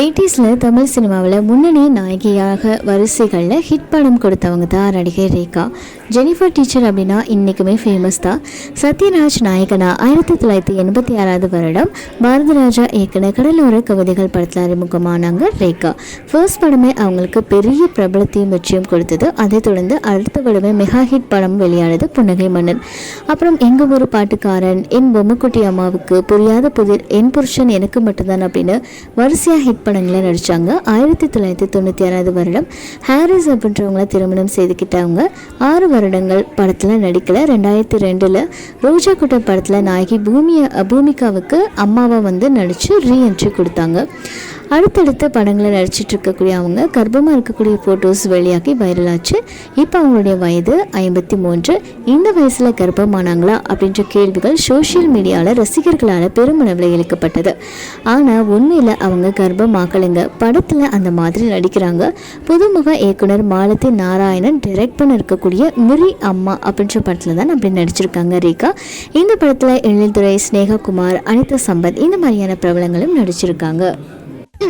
எயிட்டிஸில் தமிழ் சினிமாவில் முன்னணி நாயகியாக வரிசைகளில் ஹிட் படம் கொடுத்தவங்க தான் நடிகை ரேகா. ஜெனிஃபர் டீச்சர் அப்படின்னா இன்றைக்குமே ஃபேமஸ் தான். சத்யராஜ் நாயகனா ஆயிரத்தி தொள்ளாயிரத்தி எண்பத்தி ஆறாவது வருடம் பாரதிராஜா இயக்குன கடலோர கவிதைகள் படத்தில் அறிமுகமானாங்க ரேகா. ஃபர்ஸ்ட் படமே அவங்களுக்கு பெரிய பிரபலத்தையும் வெற்றியும் கொடுத்தது. அதைத் தொடர்ந்து அடுத்த படமே மெகா ஹிட் படம் வெளியானது புன்னகை மன்னன். அப்புறம் எங்கள் ஒரு பாட்டுக்காரன் என் பொம்மைக்குட்டி அம்மாவுக்கு புரியாத புதிர் என் புருஷன் எனக்கு மட்டும்தான் அப்படின்னு வரிசையாக ஹிட் படங்களை நடித்தாங்க ஆயிரத்தி தொள்ளாயிரத்தி தொண்ணூற்றி ஆறாவது வருடம் ஹாரிஸ் அப்படின்றவங்கள திருமணம் செய்துக்கிட்டவங்க ஆறு வருடங்கள் படத்தில் நடிக்கலை. ரெண்டாயிரத்தி ரெண்டில் ரோஜா குட்டம் படத்தில் நாயகி பூமியை பூமிகாவுக்கு அம்மாவை வந்து நடித்து ரீஎன்ட்ரி கொடுத்தாங்க. அடுத்தடுத்த படங்களை நடிச்சிட்டு இருக்கக்கூடிய அவங்க கர்ப்பமாக இருக்கக்கூடிய ஃபோட்டோஸ் வெளியாகி வைரலாச்சு இப்போ அவங்களுடைய வயது ஐம்பத்தி மூன்று. இந்த வயசில் கர்ப்பமானாங்களா அப்படின்ற கேள்விகள் சோஷியல் மீடியாவில் ரசிகர்களால் பெருமளவில் இழுக்கப்பட்டது. ஆனால் உண்மையில் அவங்க கர்ப்பமாக்கலைங்க. படத்தில் அந்த மாதிரி நடிக்கிறாங்க. புதுமுக இயக்குனர் மாலதி நாராயணன் டைரக்ட் பண்ண இருக்கக்கூடிய மிரி அம்மா அப்படின்ற படத்தில் தான் அப்படி நடிச்சிருக்காங்க ரேகா. இந்த படத்தில் எழில்துறை ஸ்னேகா குமார் அனிதா சம்பத் இந்த மாதிரியான பிரபலங்களும் நடிச்சிருக்காங்க.